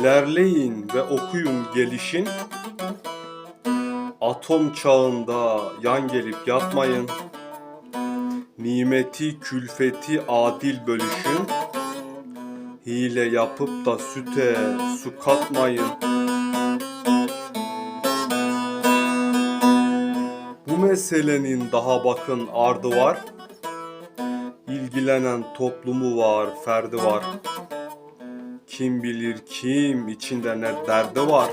İlerleyin ve okuyun gelişin. Atom çağında yan gelip yatmayın. Nimeti külfeti adil bölüşün. Hile yapıp da süte su katmayın. Bu meselenin daha bakın ardı var. İlgilenen toplumu var, ferdi var. Kim bilir kim içinde ne derdi var.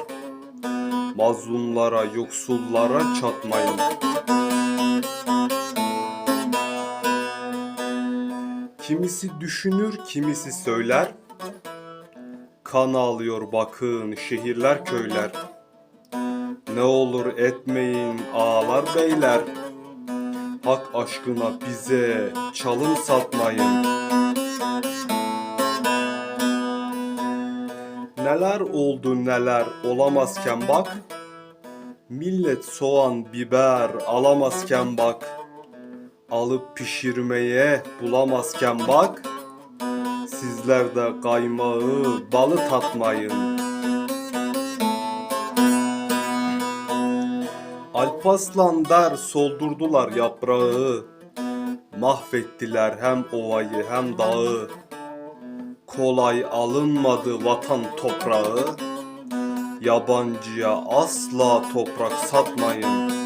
Mazlumlara, yoksullara çatmayın. Kimisi düşünür, kimisi söyler. Kan ağlıyor bakın şehirler köyler. Ne olur etmeyin ağalar beyler. Hak aşkına bize çalım satmayın. Neler oldu neler olamazken bak. Millet soğan biber alamazken bak. Alıp pişirmeye bulamazken bak. Sizler de kaymağı balı tatmayın. Alpaslan der soldurdular yaprağı. Mahvettiler hem ovayı hem dağı. Kolay alınmadı vatan toprağı. Yabancıya asla toprak satmayın.